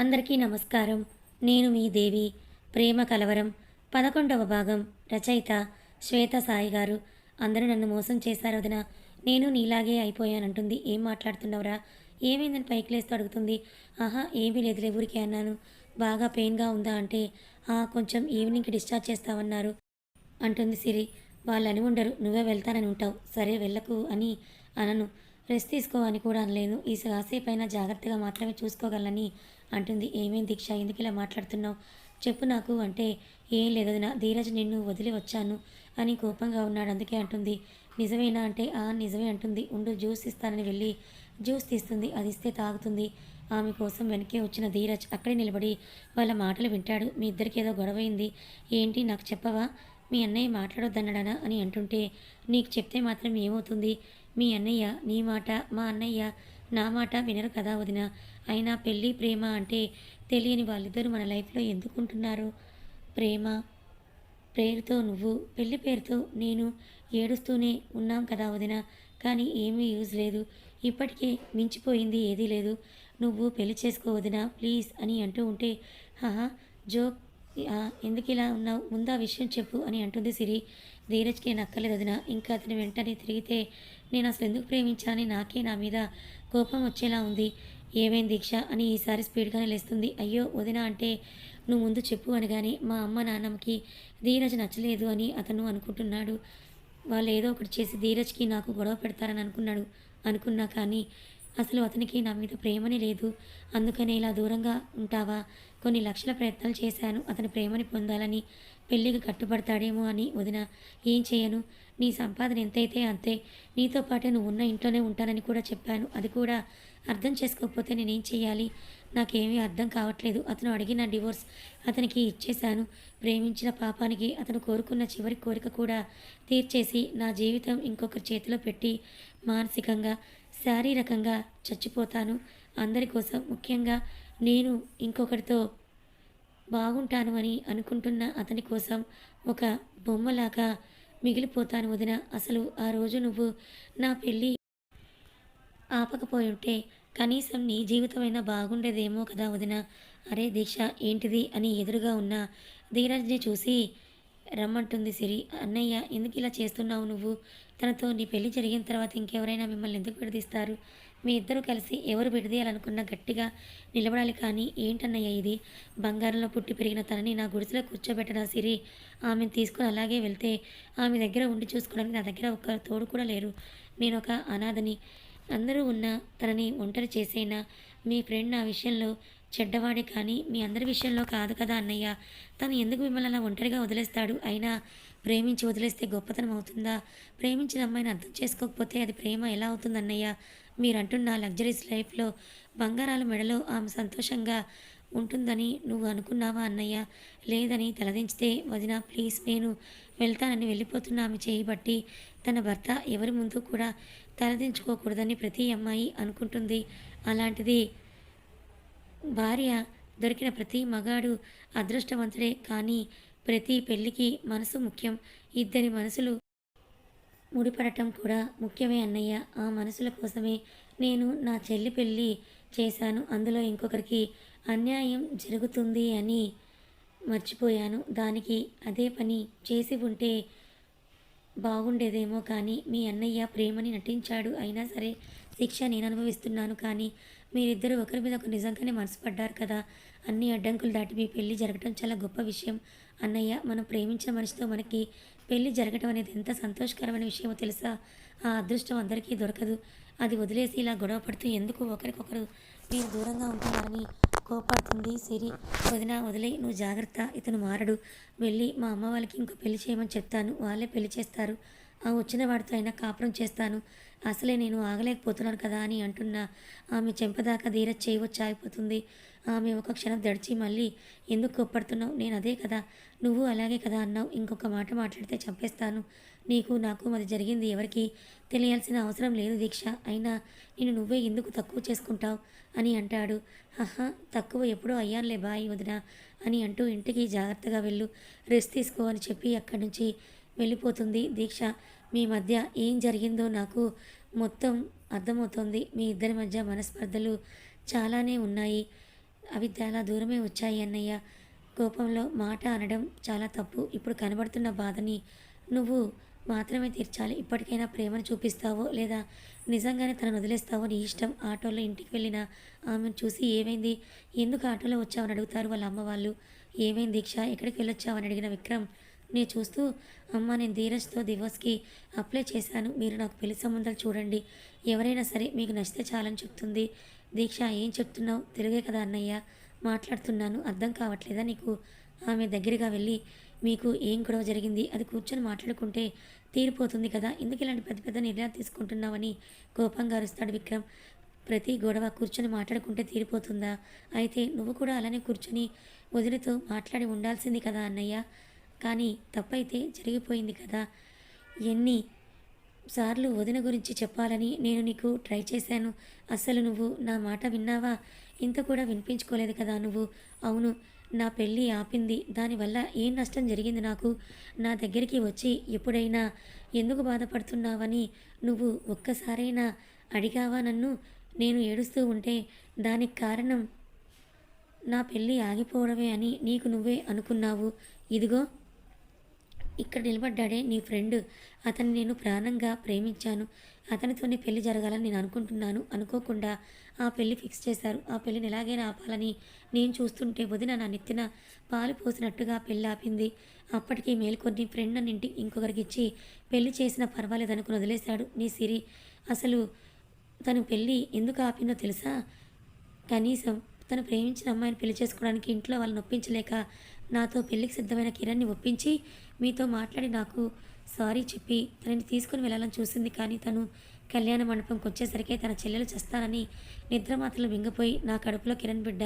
అందరికీ నమస్కారం. నేను మీ దేవి ప్రేమ కలవరం పదకొండవ భాగం రచయిత శ్వేత సాయి గారు. అందరూ నన్ను మోసం చేశారు వదిన. నేను నీలాగే అయిపోయానంటుంది. ఏం మాట్లాడుతున్నావురా? ఏమైందని పైకి లేస్తూ అడుగుతుంది. ఆహా ఏమీ లేదులే ఊరికే అన్నాను. బాగా పెయిన్గా ఉందా అంటే "ఆ, కొంచెం ఈవినింగ్కి డిశ్చార్జ్ చేస్తామన్నారు అంటుంది సిరి. వాళ్ళు అని ఉండరు. నువ్వే వెళ్తానని ఉంటావు. సరే వెళ్ళకు అని అనను. రెస్ట్ తీసుకో అని కూడా అనలేదు. ఈ కాసేపైనా జాగ్రత్తగా మాత్రమే చూసుకోగలని అంటుంది. ఏమేం దీక్ష? ఎందుకు ఇలా మాట్లాడుతున్నావు? చెప్పు నాకు అంటే ఏం లేదు నా ధీరజ్ నిన్ను వదిలి వచ్చాను అని కోపంగా ఉన్నాడు. అందుకే అంటుంది. నిజమేనా అంటే? ఆ నిజమే అంటుంది. ఉండు జ్యూస్ ఇస్తానని వెళ్ళి జ్యూస్ తీస్తుంది. అది ఇస్తే తాగుతుంది. ఆమె కోసం వెనకే వచ్చిన ధీరజ్ అక్కడే నిలబడి వాళ్ళ మాటలు వింటాడు. మీ ఇద్దరికి ఏదో గొడవైంది. ఏంటి? నాకు చెప్పవా? మీ అన్నయ్య మాట్లాడొద్దన్నాడనా అని అంటుంటే నీకు చెప్తే మాత్రం ఏమవుతుంది? మీ అన్నయ్య నీ మాట మా అన్నయ్య నా మాట వినరు కదా వదిన. అయినా పెళ్ళి ప్రేమ అంటే తెలియని వాళ్ళిద్దరూ మన లైఫ్లో ఎందుకుంటున్నారు? ప్రేమ పేరుతో నువ్వు పెళ్ళి పేరుతో నేను ఏడుస్తూనే ఉన్నాం కదా వదిన. కానీ ఏమీ యూజ్ లేదు. ఇప్పటికే మించిపోయింది ఏదీ లేదు. నువ్వు పెళ్ళి చేసుకో వదిన ప్లీజ్ అని అంటూ ఉంటే హహా జోక్ ఎందుకు ఇలా ఉన్నావు? ముందు ఆ విషయం చెప్పు అని అంటుంది సిరి. ధీరజ్కి నక్కలేదు వదిన ఇంకా అతని వెంటనే తిరిగితే నేను అసలు ఎందుకు ప్రేమించానని నాకే నా మీద కోపం వచ్చేలా ఉంది. ఏమేం దీక్ష? అని ఈసారి స్పీడ్గానే లేస్తుంది. అయ్యో వదిన అంటే నువ్వు ముందు చెప్పు అనగానే మా అమ్మ నాన్నమ్మకి ధీరజ్ నచ్చలేదు అని అతను అనుకుంటున్నాడు. వాళ్ళు ఏదో ఒకటి చేసి ధీరజ్కి నాకు గొడవ పెడతారని అనుకున్నాడు. అనుకున్నా కానీ అసలు అతనికి నా మీద ప్రేమనే లేదు. అందుకనే ఇలా దూరంగా ఉంటావా? కొన్ని లక్షల ప్రయత్నాలు చేశాను. అతని ప్రేమని పొందాలని పెళ్ళికి కట్టుబడతాడేమో అని వదిన ఏం చేయను? నీ సంపాదన ఎంతైతే అంతే. నీతో పాటే నువ్వు ఉన్న ఇంట్లోనే ఉంటానని కూడా చెప్పాను. అది కూడా అర్థం చేసుకోకపోతే నేనేం చేయాలి నాకేమీ అర్థం కావట్లేదు. అతను అడిగిన డివోర్స్ అతనికి ఇచ్చేశాను. ప్రేమించిన పాపానికి అతను కోరుకున్న చివరి కోరిక కూడా తీర్చేసి నా జీవితం ఇంకొకరి చేతిలో పెట్టి మానసికంగా శారీరకంగా చచ్చిపోతాను. అందరి కోసం ముఖ్యంగా నేను ఇంకొకరితో బాగుంటాను అని అనుకుంటున్న అతని కోసం ఒక బొమ్మలాగా మిగిలిపోతాను వదిన. అసలు ఆ రోజు నువ్వు నా పెళ్ళి ఆపకపోయి ఉంటే కనీసం నీ జీవితమైనా బాగుండేదేమో కదా వదిన. అరే దీక్ష ఏంటిది అని ఎదురుగా ఉన్న ధీరజ్ని చూసి రమ్మంటుంది సిరి. అన్నయ్య ఎందుకు ఇలా చేస్తున్నావు నువ్వు? తనతో నీ పెళ్ళి జరిగిన తర్వాత ఇంకెవరైనా మిమ్మల్ని ఎందుకు విడదీస్తారు? మీ ఇద్దరు కలిసి ఎవరు విడదీయాలనుకున్నా గట్టిగా నిలబడాలి కానీ ఏంటన్నయ్య ఇది? బంగారంలో పుట్టి పెరిగిన తనని నా గుడిసెలో కూర్చోబెట్టడా సిరి? ఆమెను తీసుకుని అలాగే వెళ్తే ఆమె దగ్గర ఉండి చూసుకోవడానికి నా దగ్గర ఒక తోడు కూడా లేరు. నేను ఒక అనాథని. అందరూ ఉన్న తనని ఒంటరి చేసేనా? మీ ఫ్రెండ్ నా విషయంలో చెడ్డవాడే కానీ మీ అందరి విషయంలో కాదు కదా అన్నయ్య. తను ఎందుకు మిమ్మల్ని అలా ఒంటరిగా వదిలేస్తాడు? అయినా ప్రేమించి వదిలేస్తే గొప్పతనం అవుతుందా? ప్రేమించిన అమ్మాయిని అర్థం చేసుకోకపోతే అది ప్రేమ ఎలా అవుతుంది అన్నయ్య? మీరంటున్న లగ్జరీస్ లైఫ్లో బంగారాల మెడలో ఆమె సంతోషంగా ఉంటుందని నువ్వు అనుకున్నావా అన్నయ్య? లేదని తలదించితే వదిన ప్లీజ్ నేను వెళ్తానని వెళ్ళిపోతున్న ఆమె చేయబట్టి తన భర్త ఎవరి ముందు కూడా తలదించుకోకూడదని ప్రతి అమ్మాయి అనుకుంటుంది. అలాంటిది భార్య దొరికిన ప్రతి మగాడు అదృష్టవంతుడే కానీ ప్రతి పెళ్ళికి మనసు ముఖ్యం. ఇద్దరి మనసులు ముడిపడటం కూడా ముఖ్యమే అన్నయ్య. ఆ మనసుల కోసమే నేను నా చెల్లి పెళ్ళి చేశాను. అందులో ఇంకొకరికి అన్యాయం జరుగుతుంది అని మర్చిపోయాను. దానికి అదే పని చేసి ఉంటే బాగుండేదేమో కానీ మీ అన్నయ్య ప్రేమని నటించాడు. అయినా సరే శిక్ష నేను అనుభవిస్తున్నాను కానీ మీరిద్దరూ ఒకరి మీద ఒకరు నిజంగానే మనసుపడ్డారు కదా. అన్ని అడ్డంకులు దాటి మీ పెళ్ళి జరగటం చాలా గొప్ప విషయం. అన్నయ్య మనం ప్రేమించిన మనిషితో మనకి పెళ్ళి జరగటం అనేది ఎంత సంతోషకరమైన విషయమో తెలుసా? ఆ అదృష్టం అందరికీ దొరకదు. అది వదిలేసి ఇలా గొడవ పడుతూ ఎందుకు ఒకరికొకరు మీరు దూరంగా ఉంటున్నారని కోపడుతుంది. సిరి వదిన వదిలే నువ్వు జాగ్రత్త ఇతను మారడు. వెళ్ళి మా అమ్మ వాళ్ళకి ఇంకో పెళ్ళి చేయమని చెప్తాను. వాళ్ళే పెళ్ళి చేస్తారు. ఆ వచ్చిన వాడితో అయినా కాపురం చేస్తాను. అసలే నేను ఆగలేకపోతున్నాను కదా అని అంటున్నా ఆమె చెంపదాకా ధీర చేయవచ్చు ఆగిపోతుంది. ఆమె ఒక క్షణం దడిచి మళ్ళీ ఎందుకు కోప్పడుతున్నావు? నేను అదే కదా. నువ్వు అలాగే కదా అన్నావు. ఇంకొక మాట మాట్లాడితే చంపేస్తాను. నీకు నాకు అది జరిగింది ఎవరికి తెలియాల్సిన అవసరం లేదు దీక్ష. అయినా నేను నువ్వే ఎందుకు తక్కువ చేసుకుంటావు? అని అంటాడు. ఆహా తక్కువ ఎప్పుడో అయ్యానులే బాయ్ వదిన అని అంటూ ఇంటికి జాగ్రత్తగా వెళ్ళు. రెస్ట్ తీసుకో అని చెప్పి అక్కడి నుంచి వెళ్ళిపోతుంది దీక్ష. మీ మధ్య ఏం జరిగిందో నాకు మొత్తం అర్థమవుతోంది. మీ ఇద్దరి మధ్య మనస్పర్ధలు చాలానే ఉన్నాయి. అవి చాలా దూరమే వచ్చాయి అన్నయ్య. కోపంలో మాట అనడం చాలా తప్పు. ఇప్పుడు కనబడుతున్న బాధని నువ్వు మాత్రమే తీర్చాలి. ఇప్పటికైనా ప్రేమను చూపిస్తావో లేదా నిజంగానే తనను వదిలేస్తావో నీ ఇష్టం. ఆటోలో ఇంటికి వెళ్ళిన ఆమెను చూసి ఏమైంది? ఎందుకు ఆటోలో వచ్చావని అడుగుతారు వాళ్ళ అమ్మ వాళ్ళు. ఏమైంది దీక్ష? ఎక్కడికి వెళ్ళొచ్చావని అడిగిన విక్రమ్. నేను చూస్తూ అమ్మ నేను ధీరజ్తో దివోస్కి అప్లై చేశాను. మీరు నాకు పెళ్ళి సంబంధాలు చూడండి. ఎవరైనా సరే మీకు నచ్చితే చాలని చెప్తుంది. దీక్ష ఏం చెప్తున్నావు? తెలుగే కదా అన్నయ్య. మాట్లాడుతున్నాను. అర్థం కావట్లేదా నీకు? ఆమె దగ్గరగా వెళ్ళి మీకు ఏం గొడవ జరిగింది? అది కూర్చొని మాట్లాడుకుంటే తీరిపోతుంది కదా. ఎందుకు ఇలాంటి పెద్ద పెద్ద నిర్ణయాలు తీసుకుంటున్నావని కోపంగా అరుస్తాడు విక్రమ్. ప్రతి గొడవ కూర్చొని మాట్లాడుకుంటే తీరిపోతుందా? అయితే నువ్వు కూడా అలానే కూర్చొని వదిలితో మాట్లాడి ఉండాల్సింది కదా అన్నయ్య. కానీ తప్పైతే జరిగిపోయింది కదా. ఎన్ని సార్లు వదిన గురించి చెప్పాలని నేను నీకు ట్రై చేశాను. అస్సలు నువ్వు నా మాట విన్నావా? ఇంత కూడా వినిపించుకోలేదు కదా నువ్వు. అవును నా పెళ్ళి ఆపింది. దానివల్ల ఏం నష్టం జరిగింది నాకు? నా దగ్గరికి వచ్చి ఎప్పుడైనా ఎందుకు బాధపడుతున్నావని నువ్వు ఒక్కసారైనా అడిగావా నన్ను? నేను ఏడుస్తూ ఉంటే దానికి కారణం నా పెళ్ళి ఆగిపోవడమే అని నీకు నువ్వే అనుకున్నావు. ఇదిగో ఇక్కడ నిలబడ్డాడే నీ ఫ్రెండ్. అతన్ని నేను ప్రాణంగా ప్రేమించాను. అతనితోనే పెళ్ళి జరగాలని నేను అనుకుంటున్నాను. అనుకోకుండా ఆ పెళ్ళి ఫిక్స్ చేశారు. ఆ పెళ్ళిని ఎలాగైనా ఆపాలని నేను చూస్తుంటే వదిన నా నెత్తిన పాలు పోసినట్టుగా పెళ్ళి ఆపింది. అప్పటికి మేల్కొని ఫ్రెండ్ అని ఇంటి ఇంకొకరికి ఇచ్చి పెళ్ళి చేసినా పర్వాలేదు అనుకుని వదిలేశాడు. నీ సిరి అసలు తను పెళ్ళి ఎందుకు ఆపిందో తెలుసా? కనీసం తను ప్రేమించిన అమ్మాయిని పెళ్ళి చేసుకోవడానికి ఇంట్లో వాళ్ళని ఒప్పించలేక నాతో పెళ్ళికి సిద్ధమైన కిరణ్ని ఒప్పించి మీతో మాట్లాడి నాకు సారీ చెప్పి తనని తీసుకుని వెళ్ళాలని చూసింది. కానీ తను కళ్యాణ మండపంకి వచ్చేసరికి తన చెల్లెలు చేస్తానని నిద్రమాతలు మింగిపోయి నా కడుపులో కిరణ్ బిడ్డ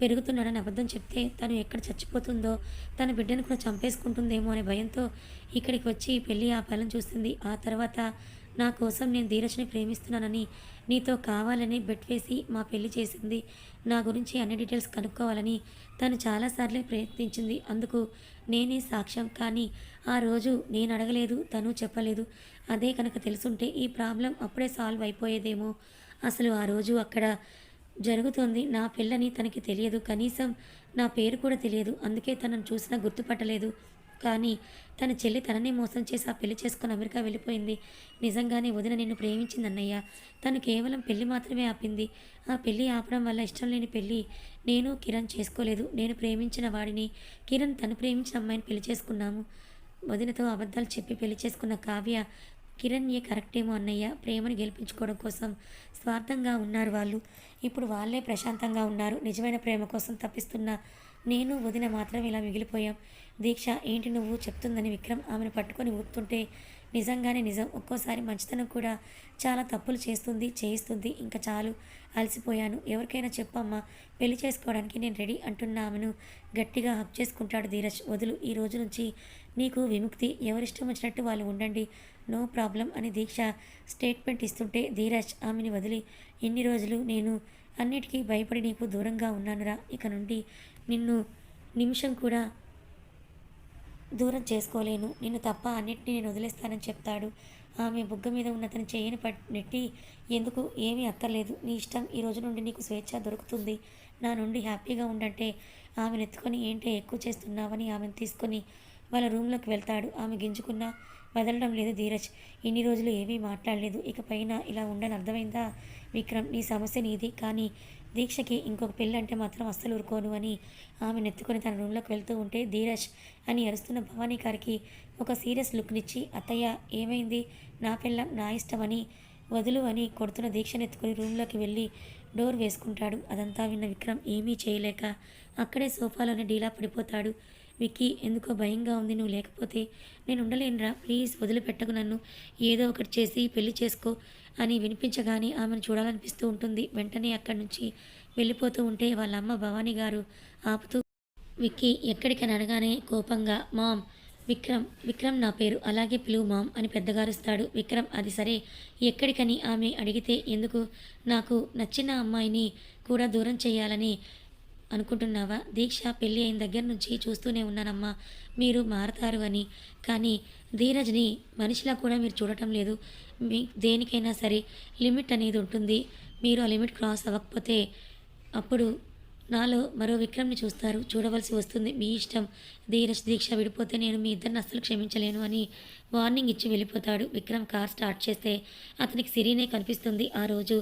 పెరుగుతున్నాడని అబద్ధం చెప్తే తను ఎక్కడ చచ్చిపోతుందో తన బిడ్డను కూడా చంపేసుకుంటుందేమో అనే భయంతో ఇక్కడికి వచ్చి పెళ్ళి ఆపాలని చూసింది. ఆ తర్వాత నా కోసం నేను ధీరజ్ని ప్రేమిస్తున్నానని నీతో కావాలని బెట్ వేసి మా పెళ్ళి చేసింది. నా గురించి అన్ని డీటెయిల్స్ కనుక్కోవాలని తను చాలాసార్లు ప్రయత్నించింది. అందుకు నేనే సాక్ష్యం. కానీ ఆ రోజు నేను అడగలేదు తను చెప్పలేదు. అదే కనుక తెలుసుంటే ఈ ప్రాబ్లం అప్పుడే సాల్వ్ అయిపోయేదేమో. అసలు ఆ రోజు అక్కడ జరుగుతోంది. నా పిల్లని తనకి తెలియదు. కనీసం నా పేరు కూడా తెలియదు. అందుకే తనను చూసినా గుర్తుపట్టలేదు. కానీ తన చెల్లి తననే మోసం చేసి ఆ పెళ్ళి చేసుకుని అమెరికా వెళ్ళిపోయింది. నిజంగానే వదిన నిన్ను ప్రేమించింది అన్నయ్య. తను కేవలం పెళ్ళి మాత్రమే ఆపింది. ఆ పెళ్ళి ఆపడం వల్ల ఇష్టం లేని పెళ్ళి నేను కిరణ్ చేసుకోలేదు. నేను ప్రేమించిన వాడిని కిరణ్ తను ప్రేమించిన అమ్మాయిని పెళ్ళి చేసుకున్నాము. వదినతో అబద్ధాలు చెప్పి పెళ్ళి చేసుకున్న కావ్య కిరణ్ ఏ కరెక్టేమో అన్నయ్య. ప్రేమను గెలిపించుకోవడం కోసం స్వార్థంగా ఉన్నారు వాళ్ళు. ఇప్పుడు వాళ్ళే ప్రశాంతంగా ఉన్నారు. నిజమైన ప్రేమ కోసం తప్పిస్తున్న నేను వదిన మాత్రం ఇలా మిగిలిపోయాం. దీక్ష ఏంటి నువ్వు చెప్తుందని విక్రమ్ ఆమెను పట్టుకొని ఊపుతుంటే నిజంగానే నిజం ఒక్కోసారి మంచితనం కూడా చాలా తప్పులు చేస్తుంది చేయిస్తుంది ఇంకా చాలు అలసిపోయాను. ఎవరికైనా చెప్పమ్మా పెళ్ళి చేసుకోవడానికి నేను రెడీ అంటున్న ఆమెను గట్టిగా హక్ చేసుకుంటాడు ధీరజ్. వదులు ఈ రోజు నుంచి నీకు విముక్తి ఎవరిష్టం వచ్చినట్టు వాళ్ళు ఉండండి నో ప్రాబ్లం అని దీక్ష స్టేట్మెంట్ ఇస్తుంటే ధీరజ్ ఆమెని వదిలి ఎన్ని రోజులు నేను అన్నిటికీ భయపడి నీకు దూరంగా ఉన్నానురా. ఇక నుండి నిన్ను నిమిషం కూడా దూరం చేసుకోలేను. నిన్ను తప్ప అన్నిటినీ నేను వదిలేస్తానని చెప్తాడు. ఆమె బుగ్గ మీద ఉన్న తన చేయని పట్టి నెట్టి ఎందుకు? ఏమీ అక్కర్లేదు. నీ ఇష్టం ఈ రోజు నుండి నీకు స్వేచ్ఛ దొరుకుతుంది. నా నుండి హ్యాపీగా ఉండంటే ఆమెను ఎత్తుకొని ఏంటే ఎక్కువ చేస్తున్నావని ఆమెను తీసుకొని వాళ్ళ రూమ్లోకి వెళ్తాడు. ఆమె గింజుకున్నా వదలడం లేదు ధీరజ్. ఇన్ని రోజులు ఏమీ మాట్లాడలేదు. ఇకపైన ఇలా ఉండని అర్థమైందా? విక్రమ్ నీ సమస్య నీది. కానీ దీక్షకి ఇంకొక పెళ్ళి అంటే మాత్రం అస్సలు ఊరుకోను అని ఆమె నెత్తుకొని తన రూమ్లోకి వెళ్తూ ఉంటే ధీరజ్ అని అరుస్తున్న భవానీ గారికి ఒక సీరియస్ లుక్నిచ్చి అత్తయ్య ఏమైంది? నా పిల్ల నా ఇష్టమని వదులు అని కొడుతున్న దీక్షను ఎత్తుకొని రూమ్లోకి వెళ్ళి డోర్ వేసుకుంటాడు. అదంతా విన్న విక్రమ్ ఏమీ చేయలేక అక్కడే సోఫాలోనే డీలా పడిపోతాడు. విక్కీ ఎందుకో భయంగా ఉంది నువ్వు లేకపోతే నేను ఉండలేనురా. ప్లీజ్ వదిలిపెట్టకు నన్ను. ఏదో ఒకటి చేసి పెళ్ళి చేసుకో అని వినిపించగానే ఆమెను చూడాలనిపిస్తూ ఉంటుంది. వెంటనే అక్కడి నుంచి వెళ్ళిపోతూ ఉంటే వాళ్ళ అమ్మ భవానీ గారు ఆపుతూ విక్కీ ఎక్కడికని అనగానే కోపంగా మామ్ విక్రమ్ విక్రమ్ నా పేరు. అలాగే పిలువు మామ్ అని పెద్దగారుస్తాడు విక్రమ్ అది సరే. ఎక్కడికని? ఆమె అడిగితే ఎందుకు? నాకు నచ్చిన అమ్మాయిని కూడా దూరం చేయాలని అనుకుంటున్నావా? దీక్ష పెళ్ళి అయిన దగ్గర నుంచి చూస్తూనే ఉన్నానమ్మా. మీరు మారతారు అని. కానీ ధీరజ్ని మనిషిలా కూడా మీరు చూడటం లేదు. మీ దేనికైనా సరే లిమిట్ అనేది ఉంటుంది. మీరు ఆ లిమిట్ క్రాస్ అవ్వకపోతే అప్పుడు నాలో మరో విక్రమ్ని చూస్తారు. చూడవలసి వస్తుంది. మీ ఇష్టం. ధీరజ్ దీక్ష విడిపోతే నేను మీ ఇద్దరిని అస్సలు క్షమించలేను అని వార్నింగ్ ఇచ్చి వెళ్ళిపోతాడు. విక్రమ్ కార్ స్టార్ట్ చేస్తే అతనికి సిరీనే కనిపిస్తుంది. ఆ రోజు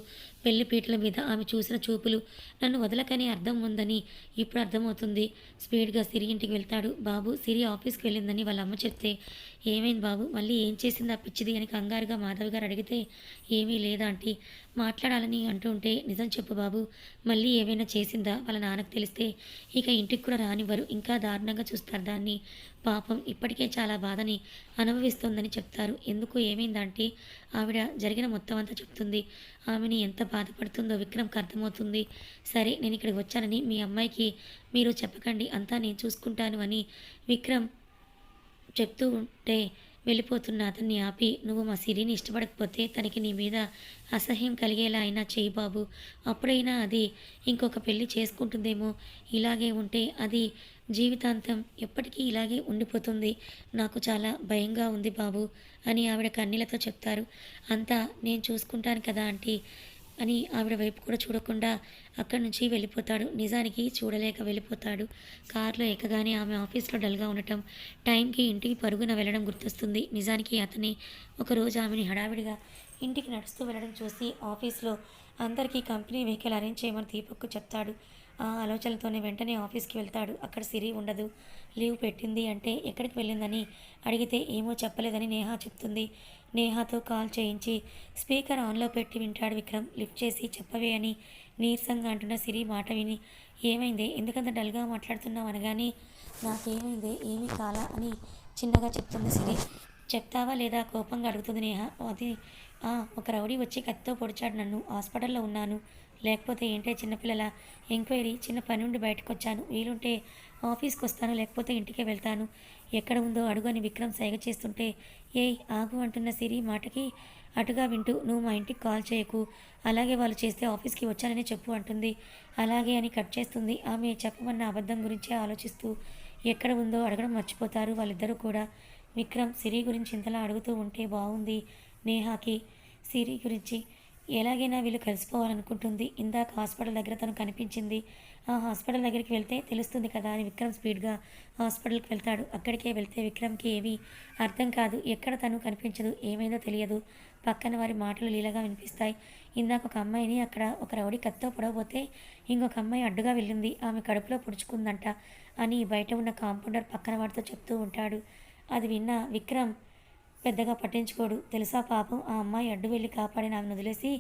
పెళ్ళి పీటల మీద ఆమె చూసిన చూపులు నన్ను వదలకని అర్థం ఉందని ఇప్పుడు అర్థమవుతుంది. స్పీడ్గా సిరి ఇంటికి వెళ్తాడు. బాబు సిరి ఆఫీస్కి వెళ్ళిందని వాళ్ళ అమ్మ చెప్తే ఏమైంది బాబు మళ్ళీ ఏం చేసిందా పిచ్చిది? అని కంగారుగా మాధవ్ గారు అడిగితే ఏమీ లేదా ఆంటీ మాట్లాడాలని అంటుంటే నిజం చెప్పు బాబు మళ్ళీ ఏమైనా చేసిందా? వాళ్ళ నాన్నకు తెలిస్తే ఇక ఇంటికి కూడా రానివ్వరు ఇంకా దారుణంగా చూస్తారు. దాన్ని పాపం ఇప్పటికే చాలా బాధని అనుభవిస్తోందని చెప్తారు. ఎందుకు ఏమైందంటే ఆవిడ జరిగిన మొత్తం అంతా చెప్తుంది. ఆమెని ఎంత బాధపడుతుందో విక్రమ్కి అర్థమవుతుంది. సరే నేను ఇక్కడికి వచ్చానని మీ అమ్మాయికి మీరు చెప్పకండి అంతా నేను చూసుకుంటాను అని విక్రమ్ చెప్తూ ఉంటే వెళ్ళిపోతున్న అతన్ని ఆపి నువ్వు మా సిరిని ఇష్టపడకపోతే తనకి నీ మీద అసహ్యం కలిగేలా అయినా చేయి బాబు. అప్పుడైనా అది ఇంకొక పెళ్ళి చేసుకుంటుందేమో. ఇలాగే ఉంటే అది జీవితాంతం ఎప్పటికీ ఇలాగే ఉండిపోతుంది. నాకు చాలా భయంగా ఉంది బాబు అని ఆవిడ కన్నీలతో చెప్తారు. అంతా నేను చూసుకుంటాను కదా ఆంటీ అని ఆవిడ వైపు కూడా చూడకుండా అక్కడి నుంచి వెళ్ళిపోతాడు. నిజానికి చూడలేక వెళ్ళిపోతాడు. కారులో ఎక్కగానే ఆమె ఆఫీస్లో డల్గా ఉండటం టైంకి ఇంటికి పరుగున వెళ్ళడం గుర్తొస్తుంది. నిజానికి అతని ఒకరోజు ఆమెని హడావిడిగా ఇంటికి నడుస్తూ వెళ్ళడం చూసి ఆఫీస్లో అందరికీ కంపెనీ వెహికల్ అరేంజ్ చేయమని దీపక్కు చెప్తాడు. ఆ ఆలోచనలతోనే వెంటనే ఆఫీస్కి వెళ్తాడు. అక్కడ సిరి ఉండదు. లీవ్ పెట్టింది అంటే ఎక్కడికి వెళ్ళిందని అడిగితే ఏమో చెప్పలేదని నేహా చెప్తుంది. నేహాతో కాల్ చేయించి స్పీకర్ ఆన్లో పెట్టి వింటాడు విక్రమ్. లిఫ్ట్ చేసి చెప్పవే అని నీరసంగా అంటున్న సిరి మాట విని ఏమైంది? ఎందుకంత డల్గా మాట్లాడుతున్నావు అనగానే నాకేమైంది? ఏమీ కాలా అని చిన్నగా చెప్తుంది సిరి. చెప్తావా లేదా? కోపంగా అడుగుతుంది నేహ. అది ఒక రౌడీ వచ్చి కత్తితో పొడిచాడు నన్ను. హాస్పిటల్లో ఉన్నాను. లేకపోతే ఏంటే చిన్నపిల్లల ఎంక్వైరీ చిన్న పని నుండి బయటకు వచ్చాను వీలుంటే ఆఫీస్కి వస్తాను లేకపోతే ఇంటికే వెళ్తాను. ఎక్కడ ఉందో అడుగు అని విక్రమ్ సైగ చేస్తుంటే ఏయ్ ఆగు అంటున్న సిరి మాటకి అటుగా వింటూ నువ్వు మా ఇంటికి కాల్ చేయకు. అలాగే వాళ్ళు చేస్తే ఆఫీస్కి వచ్చానని చెప్పు అంటుంది. అలాగే అని కట్ చేస్తుంది. ఆమె చెప్పమన్న అబద్ధం గురించే ఆలోచిస్తూ ఎక్కడ ఉందో అడగడం మర్చిపోతారు వాళ్ళిద్దరూ కూడా. విక్రమ్ సిరి గురించి ఇంతలా అడుగుతూ ఉంటే బాగుంది నేహాకి సిరి గురించి ఎలాగైనా వీళ్ళు కలిసిపోవాలనుకుంటుంది. ఇందాక హాస్పిటల్ దగ్గర తను కనిపించింది. ఆ హాస్పిటల్ దగ్గరికి వెళ్తే తెలుస్తుంది కదా అని విక్రమ్ స్పీడ్గా హాస్పిటల్కి వెళ్తాడు. అక్కడికే వెళ్తే విక్రమ్కి ఏవి అర్థం కాదు. ఎక్కడ తను కనిపించదు ఏమైందో తెలియదు. పక్కన వారి మాటలు లీలగా వినిపిస్తాయి. ఇందాక ఒక అమ్మాయిని అక్కడ ఒక రౌడీ కత్తో పొడవబోతే ఇంకొక అమ్మాయి అడ్డుగా వెళ్ళింది. ఆమె కడుపులో పొడుచుకుందంట అని బయట ఉన్న కాంపౌండర్ పక్కన వాడితో చెప్తూ ఉంటాడు. అది విన్న విక్రమ్ పెద్దగా పట్టించుకోడు. తెలుసా పాపం? ఆ అమ్మాయి అడ్డు వెళ్ళి కాపాడిన ఆమెను వదిలేసి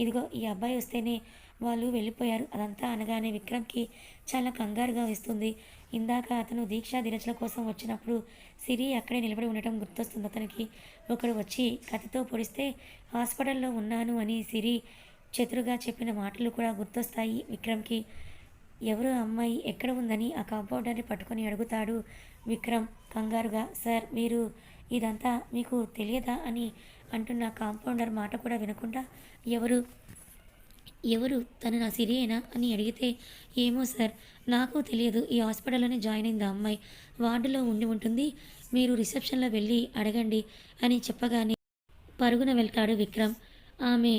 ఇదిగో ఈ అబ్బాయి వస్తేనే వాళ్ళు వెళ్ళిపోయారు. అదంతా అనగానే విక్రమ్కి చాలా కంగారుగా వస్తుంది. ఇందాక అతను దీక్షా దినచల కోసం వచ్చినప్పుడు సిరి అక్కడే నిలబడి ఉండటం గుర్తొస్తుంది. అతనికి ఒకడు వచ్చి కత్తితో పొడిస్తే హాస్పిటల్లో ఉన్నాను అని సిరి చతురుగా చెప్పిన మాటలు కూడా గుర్తొస్తాయి విక్రమ్కి. ఎవరు అమ్మాయి? ఎక్కడ ఉందని ఆ కాంపౌండర్ని పట్టుకొని అడుగుతాడు విక్రమ్ కంగారుగా. సార్ మీరు ఇదంతా మీకు తెలియదా అని అంటున్న కాంపౌండర్ మాట కూడా వినకుండా ఎవరు ఎవరు తను నా సిరియేనా అని అడిగితే ఏమో సార్ నాకు తెలియదు ఈ హాస్పిటల్లోనే జాయిన్ అయింది అమ్మాయి. వార్డులో ఉండి ఉంటుంది మీరు రిసెప్షన్లో వెళ్ళి అడగండి అని చెప్పగానే పరుగున వెళ్తాడు విక్రమ్. ఆమె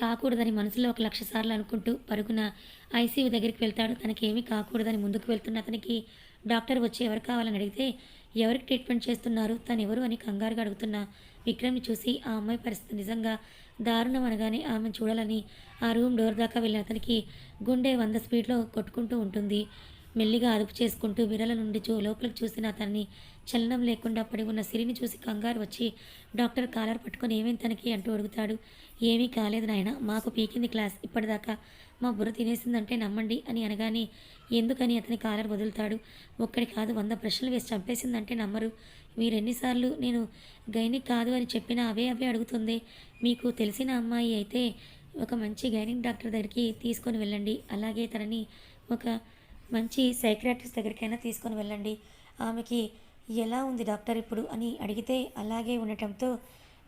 కాకూడదని మనసులో ఒక లక్ష సార్లు అనుకుంటూ పరుగున ఐసీయూ దగ్గరికి వెళ్తాడు. తనకేమీ కాకూడదని ముందుకు వెళ్తున్న అతనికి డాక్టర్ వచ్చి ఎవరు కావాలని అడిగితే ఎవరికి ట్రీట్మెంట్ చేస్తున్నారు? తను ఎవరు అని కంగారుగా అడుగుతున్న విక్రమ్ని చూసి ఆ అమ్మాయి పరిస్థితి నిజంగా దారుణం అనగానే ఆమెను చూడాలని ఆ రూమ్ డోర్ దాకా వెళ్ళిన అతనికి గుండె వంద స్పీడ్లో కొట్టుకుంటూ ఉంటుంది. మెల్లిగా అదుపు చేసుకుంటూ విరల నుండి చూ లోపలికి చూసిన అతన్ని చలనం లేకుండా పడి ఉన్న సిరిని చూసి కంగారు వచ్చి డాక్టర్ కాలర్ పట్టుకొని ఏమేం తనకి? అంటూ అడుగుతాడు. ఏమీ కాలేదు నాయన మాకు పీకింది క్లాస్. ఇప్పటిదాకా మా బుర్ర తినేసిందంటే నమ్మండి అని అనగానే ఎందుకని? అతని కాలర్ వదులుతాడు. ఒక్కడి కాదు వంద ప్రశ్నలు వేసి చంపేసిందంటే నమ్మరు. మీరెన్నిసార్లు నేను గైనిక్ కాదు అని చెప్పినా అవే అవే అడుగుతుంది. మీకు తెలిసిన అమ్మాయి అయితే ఒక మంచి గైనిక్ డాక్టర్ దగ్గరికి తీసుకొని వెళ్ళండి. అలాగే తనని ఒక మంచి సైక్రాటిస్ట్ దగ్గరికైనా తీసుకొని వెళ్ళండి. ఆమెకి ఎలా ఉంది డాక్టర్ ఇప్పుడు అని అడిగితే అలాగే ఉండటంతో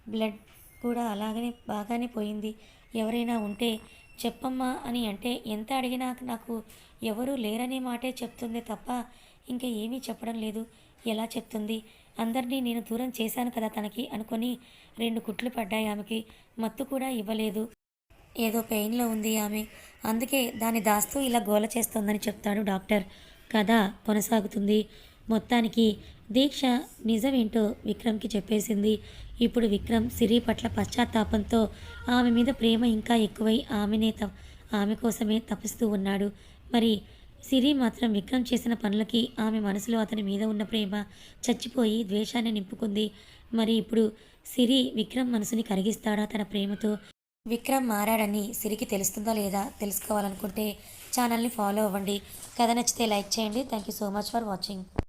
బ్లడ్ కూడా అలాగనే బాగానే పోయింది. ఎవరైనా ఉంటే చెప్పమ్మా అని అంటే ఎంత అడిగినా నాకు ఎవరూ లేరనే మాటే చెప్తుంది తప్ప ఇంకా ఏమీ చెప్పడం లేదు. ఎలా చెప్తుంది? అందరినీ నేను దూరం చేశాను కదా తనకి అనుకొని రెండు కుట్లు పడ్డాయి ఆమెకి. మత్తు కూడా ఇవ్వలేదు. ఏదో పెయిన్లో ఉంది ఆమె. అందుకే దాన్ని దాస్తూ ఇలా గోల చేస్తోందని చెప్తాడు డాక్టర్. కథ కొనసాగుతుంది. మొత్తానికి దీక్ష నిజమేంటో విక్రమ్కి చెప్పేసింది. ఇప్పుడు విక్రమ్ సిరి పట్ల పశ్చాత్తాపంతో ఆమె మీద ప్రేమ ఇంకా ఎక్కువై ఆమెనే త ఆమె కోసమే తపిస్తూ ఉన్నాడు. మరి సిరి మాత్రం విక్రమ్ చేసిన పనులకి ఆమె మనసులో అతని మీద ఉన్న ప్రేమ చచ్చిపోయి ద్వేషాన్ని నింపుకుంది. మరి ఇప్పుడు సిరి విక్రమ్ మనసుని కరిగిస్తాడా తన ప్రేమతో? విక్రమ్ మారాడని సిరికి తెలుస్తుందా లేదా తెలుసుకోవాలనుకుంటే ఛానల్ని ఫాలో అవ్వండి. కథ నచ్చితే లైక్ చేయండి. Thank you so much for watching.